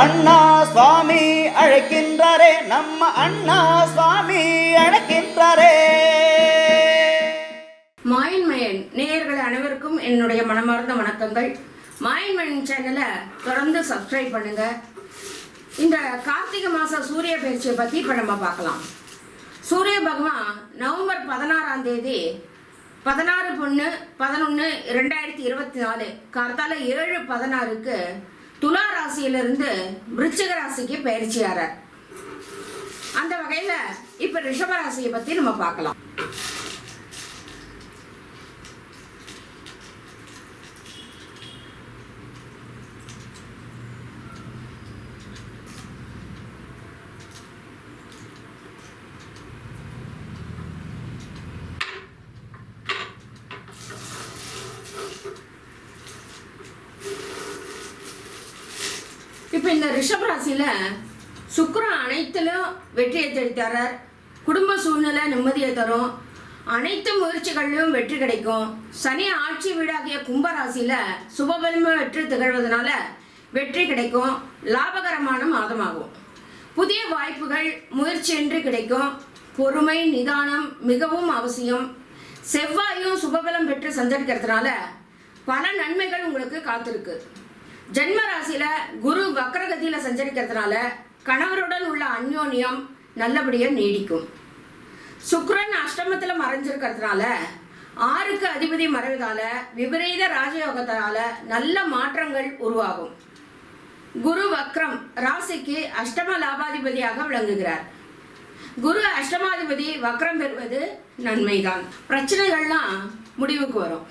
அண்ணா சுவாமி அழைக்கின்றாரே நம்ம அண்ணா சுவாமி அழைக்கின்றாரே. மாயன்மயன் நேயர்கள் அனைவருக்கும் என்னுடைய மனமார்ந்த வணக்கங்கள். மாயன்மயன் சேனலை தொடர்ந்து சப்ஸ்கிரைப் பண்ணுங்க. இந்த கார்த்திகை மாத சூரிய பயிற்சியை பற்றி இப்போ நம்ம பார்க்கலாம். சூரிய பகவான் நவம்பர் பதினாறாம் தேதி பதினாறு பொண்ணு பதினொன்று ரெண்டாயிரத்தி இருபத்தி நாலு கார்த்தால ஏழு பதினாறுக்கு துலா ராசியிலிருந்து விருச்சிக ராசிக்கு பயிற்சியாரர் அந்த வகையில் இப்போ ரிஷப ராசியை பற்றி நம்ம பார்க்கலாம். இப்போ இந்த ரிஷபராசியில் ராசியில அனைத்திலும் வெற்றியை தேடித்தரார் குடும்ப சூழ்நிலை நிம்மதியை தரும். அனைத்து முயற்சிகளிலும் வெற்றி கிடைக்கும். சனி ஆட்சி வீடாகிய கும்பராசியில் சுபபெருமை வெற்றி திகழ்வதனால வெற்றி கிடைக்கும். லாபகரமான மாதமாகும். புதிய வாய்ப்புகள் முயற்சியின்றி கிடைக்கும். பொறுமை நிதானம் மிகவும் அவசியம். செவ்வாயும் சுபபலம் பெற்று சஞ்சரிக்கிறதுனால பல நன்மைகள் உங்களுக்கு காத்திருக்கு. ஜென்ம ராசியில குரு வக்ரகதியில சஞ்சரிக்கிறதுனால கணவருடன் உள்ள அந்யோன்யம் நல்லபடியா நீடிக்கும். சுக்ரன் அஷ்டமத்துல மறைஞ்சிருக்கிறதுனால ஆறுக்கு அதிபதி மறைவதால விபரீத ராஜயோகத்தால நல்ல மாற்றங்கள் உருவாகும். குரு வக்ரம் ராசிக்கு அஷ்டம லாபாதிபதியாக விளங்குகிறார். குரு அஷ்டமாதிபதி வக்ரம் பெறுவது நன்மைதான். பிரச்சனைகள்லாம் முடிவுக்கு வரும்.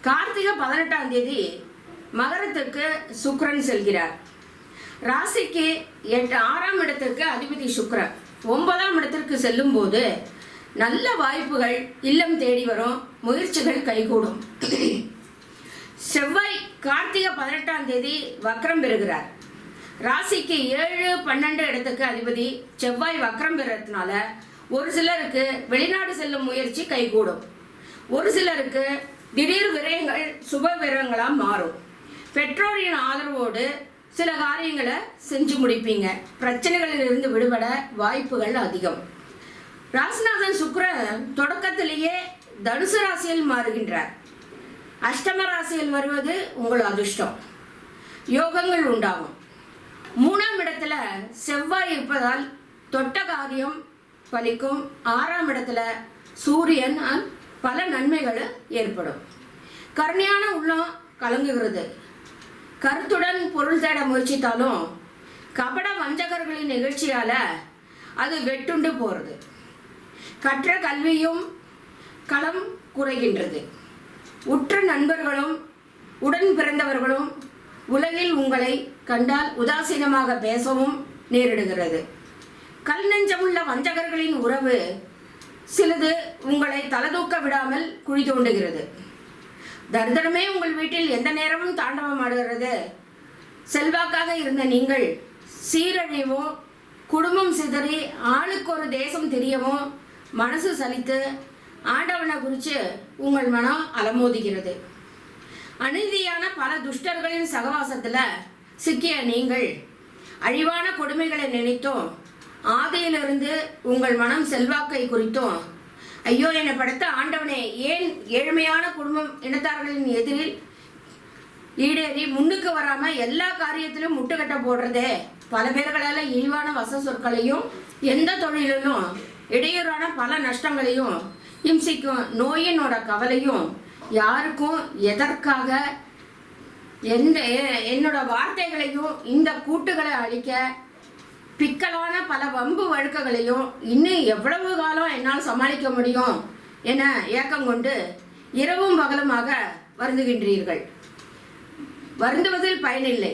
கார்த்திகை பதினெட்டாம் தேதி மகரத்துக்கு சுக்கரன் செல்கிறார். ராசிக்கு எட்டு ஆறாம் இடத்திற்கு அதிபதி சுக்கரன். ஒன்பதாம் இடத்திற்கு செல்லும் போது நல்ல வாய்ப்புகள் இல்லம் தேடி வரும் முயற்சிகள் கைகூடும். செவ்வாய் கார்த்திகை பதினெட்டாம் தேதி வக்ரம் பெறுகிறார். ராசிக்கு ஏழு பன்னெண்டு இடத்துக்கு அதிபதி செவ்வாய் வக்ரம் பெறதுனால ஒரு சிலருக்கு வெளிநாடு செல்லும் முயற்சி கைகூடும். ஒரு சிலருக்கு திடீர் விரயங்கள் சுப விரயங்களாக மாறும். பெற்றோரின் ஆதரவோடு சில காரியங்களை செஞ்சு முடிப்பீங்க. பிரச்சனைகளிலிருந்து விடுபட வாய்ப்புகள் அதிகம். ராசிநாதன் சுக்கிரன் தொடக்கத்திலேயே தனுசு ராசியில் மாறுகின்றார். அஷ்டம ராசியில் வருவது உங்கள் அதிர்ஷ்டம். யோகங்கள் உண்டாகும். மூணாம் இடத்துல செவ்வாய் இருப்பதால் தொட்ட காரியம் பலிக்கும். ஆறாம் இடத்துல சூரியன் பல நன்மைகள் ஏற்படும். கருணையான உள்ளம் கலங்குகிறது. கருத்துடன் பொருள் தேட முயற்சித்தாலும் கபட வஞ்சகர்களின் நிகழ்ச்சியால் அது வெட்டுண்டு போகிறது கற்ற கல்வியும் களம் குறைகின்றது. உற்ற நண்பர்களும் உடன் பிறந்தவர்களும் உலகில் உங்களை கண்டால் உதாசீனமாக பேசவும் நேரிடுகிறது. கல் நெஞ்சமுள்ள வஞ்சகர்களின் உறவு சிலது உங்களை தலதூக்க விடாமல் குழி தோண்டுகிறது. தரித்திரமே உங்கள் வீட்டில் எந்த நேரமும் தாண்டவம் ஆடுகிறது. செல்வாக்காக இருந்த நீங்கள் சீரழிவும் குடும்பம் சிதறி ஆளுக்கு ஒரு தேசம் தெரியவும் மனசு சலித்து ஆண்டவனை குறித்து உங்கள் மனம் அலமோதுகிறது அநீதியான பல துஷ்டர்களின் சகவாசத்தில் சிக்கிய நீங்கள் அழிவான கொடுமைகளை நினைத்தும் ஆதியிலிருந்து உங்கள் மனம் செல்வாக்கை குறித்தும் ஐயோ என்னை படைத்த ஆண்டவனே ஏன் ஏழ்மையான குடும்பம் இனத்தார்களின் எதிரில் ஈடேறி முன்னுக்கு வராம எல்லா காரியத்திலும் முட்டுக்கட்ட போடுறதே? பல பேர்களால இழிவான வச சொற்களையும் எந்த தொழிலிலும் இடையூறான பல நஷ்டங்களையும் இம்சிக்கும் நோயினோட கவலையும் யாருக்கும் எதற்காக எந்த என்னோட வார்த்தைகளையும் இந்த கூட்டுகளை அழிக்க பிக்கலான பல வம்பு வழக்குகளையும் இன்னும் எவ்வளவு காலம் என்னால் சமாளிக்க முடியும் என ஏக்கம் கொண்டு இரவும் பகலுமாக வருந்துகின்றீர்கள். வருந்துவதில் பயனில்லை.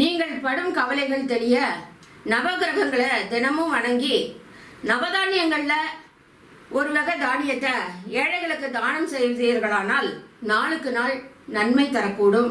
நீங்கள் படும் கவலைகள் தெரிய நவகிரகங்களை தினமும் வணங்கி நவதானியங்களில் ஒரு வகை தானியத்தை ஏழைகளுக்கு தானம் செய்தீர்களானால் நாளுக்கு நாள் நன்மை தரக்கூடும்.